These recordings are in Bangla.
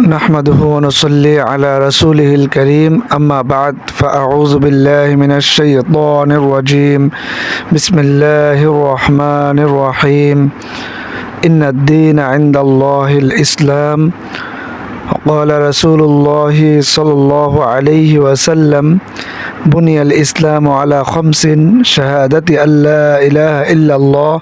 نحمده ونصلي على رسوله الكريم أما بعد فأعوذ بالله من الشيطان الرجيم. بسم الله الرحمن الرحيم. إن الدين عند الله الإسلام. وقال رسول الله صلى الله عليه وسلم بني الإسلام على خمس شهادة أن لا إله إلا الله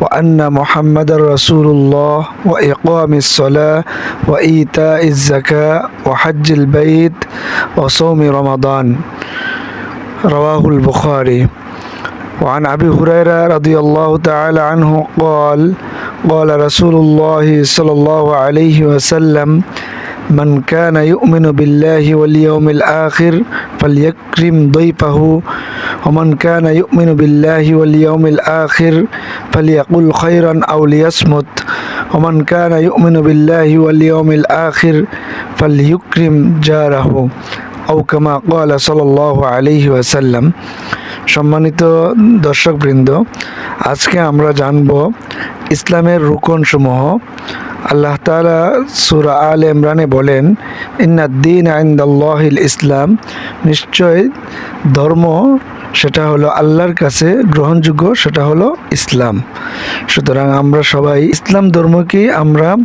وأن محمد رسول الله وإقام الصلاة وإيتاء الزكاة وحج البيت وصوم رمضان. رواه البخاري. وعن أبي هريرة رضي الله تعالى عنه قال قال رسول الله صلى الله عليه وسلم من كان يؤمن بالله واليوم الآخر فليكرم ضيفه ومن كان يؤمن بالله واليوم الآخر فليقل خيرا أو ليصمت ومن كان يؤمن بالله واليوم الآخر فليكرم جاره أو كما قال صلى الله عليه وسلم সম্মানিত দর্শকবৃন্দ আজকে আমরা জানব ইসলামের রুকনসমূহ আল্লাহ তালা সুরা আল ইমরানে বলেন ইন্নাদ্দিন আইন্দাল্লাহিল ইসলাম। নিশ্চয় ধর্ম সেটা হলো আল্লাহর কাছে গ্রহণযোগ্য, সেটা হলো ইসলাম। সুতরাং আমরা সবাই ইসলাম ধর্মকেই আমরা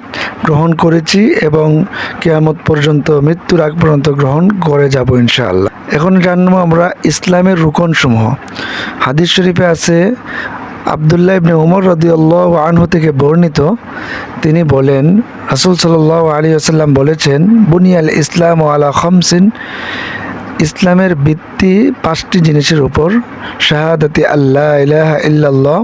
গ্রহণ করেছি এবং কেয়ামত পর্যন্ত, মৃত্যুর আগ পর্যন্ত গ্রহণ করে যাব ইনশাআল্লাহ। এখন জানব আমরা ইসলামের রুকনসমূহ। হাদিস শরীফে আছে আবদুল্লাহ ইবনে উমর রদিয়াল্লাহ আনহু থেকে বর্ণিত, তিনি বলেন, রাসুল সাল্লাহ আলী আসাল্লাম বলেছেন, বুনিয়াল ইসলাম ও আলা খমসিন ইসলামের ভিত্তি পাঁচটি জিনিসের উপর, শাহাদাতি আল্লাহ ইলাহা ইল্লাল্লাহ,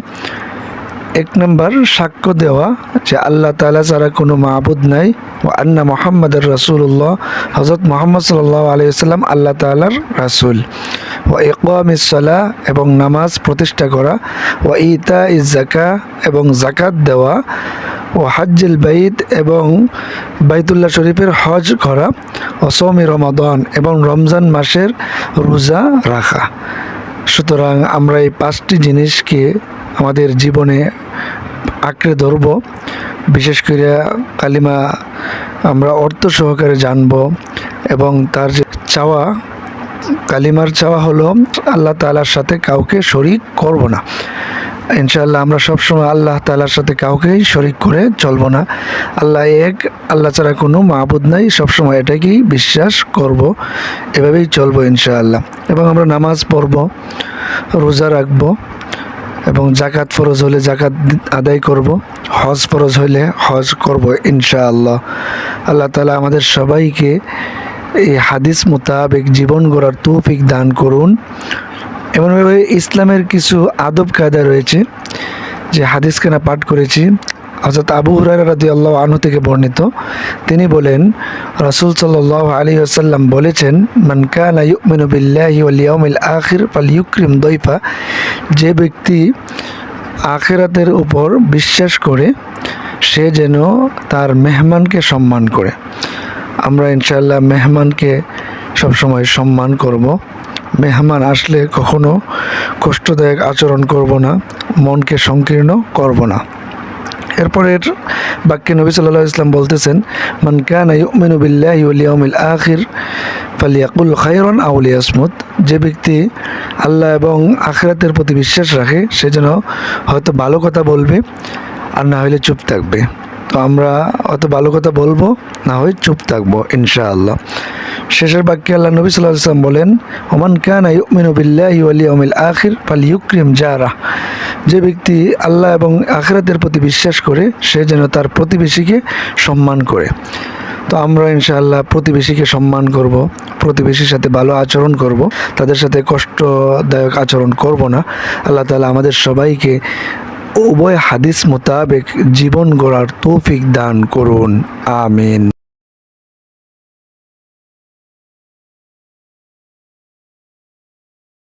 এক নম্বর সাক্ষ্য দেওয়া, যে আল্লাহ তালা ছাড়া কোনো মাহবুদ নাই ও আন্না মোহাম্মদ রাসুল্লাহ হজরত মোহাম্মদ সাল্লাহ আলিয়াল্লাম আল্লাহ তালার রাসুল। ও ইকাম ইসলাহ এবং নামাজ প্রতিষ্ঠা করা ও ইতা ইজ জাকা এবং জাকাত দেওয়া ও হাজ্জিল বাইদ এবং বাইতুল্লাহ শরীফের হজ করা ও সৌমি রমাদন এবং রমজান মাসের রোজা রাখা। সুতরাং আমরা এই পাঁচটি জিনিসকে আমাদের জীবনে আঁকড়ে ধরব। বিশেষ করে কালিমা আমরা অর্থ সহকারে জানব এবং তার যে চাওয়া কালিমার চাওয়া হলো, আল্লাহ তালার সাথে কাউকে শরিক করব না। ইনশাআল্লাহ আমরা সবসময় আল্লাহ তালার সাথে কাউকেই শরিক করে চলবো না। আল্লাহ এক, আল্লাহ ছাড়া কোনো মাহবুদ নাই, সবসময় এটাকেই বিশ্বাস করব, এভাবেই চলবো ইনশাআল্লাহ। এবং আমরা নামাজ পড়ব, রোজা রাখব, এবং জাকাত ফরজ হলে জাকাত আদায় করব, হজ ফরজ হলে হজ করব ইনশাআল্লাহ। আল্লাহ তালা আমাদের সবাইকে এই হাদিস মোতাবেক জীবন গড়ার তৌফিক দান করুন। এমনভাবে ইসলামের কিছু আদব কায়দা রয়েছে যে হাদিস কেনা পাঠ করেছি। হজরত আবু হুরাই রাদি আল্লাহ আনু থেকে বর্ণিত। তিনি বলেন, রসুল সাল্লাহ আলী আসাল্লাম বলেছেন, মান আখির ইউকরিম দইফা যে ব্যক্তি আখেরাতের উপর বিশ্বাস করে, সে যেন তার মেহমানকে সম্মান করে। আমরা ইনশাল্লাহ মেহমানকে সবসময় সম্মান করব। মেহমান আসলে কখনো কষ্টদায়ক আচরণ করব না, মনকে সংকীর্ণ করব না। এরপরের বাক্যে নবী সাল্লাহ ইসলাম বলতেছেন, মান কানা ইউমিনু বিল্লাহি আখির ফালিয়াকুল খায়রন আউলি আসমুত যে ব্যক্তি আল্লাহ এবং আখিরাতের প্রতি বিশ্বাস রাখে, সে যেন হয়তো ভালো কথা বলবে আর না হলে চুপ থাকবে। তো আমরা অত ভালো কথা বলব, না হয় চুপ থাকব, ইনশাআল্লাহ। শেষের বাক্যে আল্লাহ নবী সাল্লাহ ইসলাম বলেন, ওমান কান ইউমিনু বিল্লাহি ওয়াল ইয়াউমিল আখির ফাল ইউক্রিম জারা যে ব্যক্তি আল্লাহ এবং আখিরাতের প্রতি বিশ্বাস করে, সে যেন তার প্রতিবেশীকে সম্মান করে। তো আমরা ইনশাআল্লাহ প্রতিবেশীকে সম্মান করব, প্রতিবেশীর সাথে ভালো আচরণ করব, তাদের সাথে কষ্টদায়ক আচরণ করব না। আল্লাহ তালা আমাদের সবাইকে উভয় হাদিস মোতাবেক জীবন গড়ার তৌফিক দান করুন। আমিন।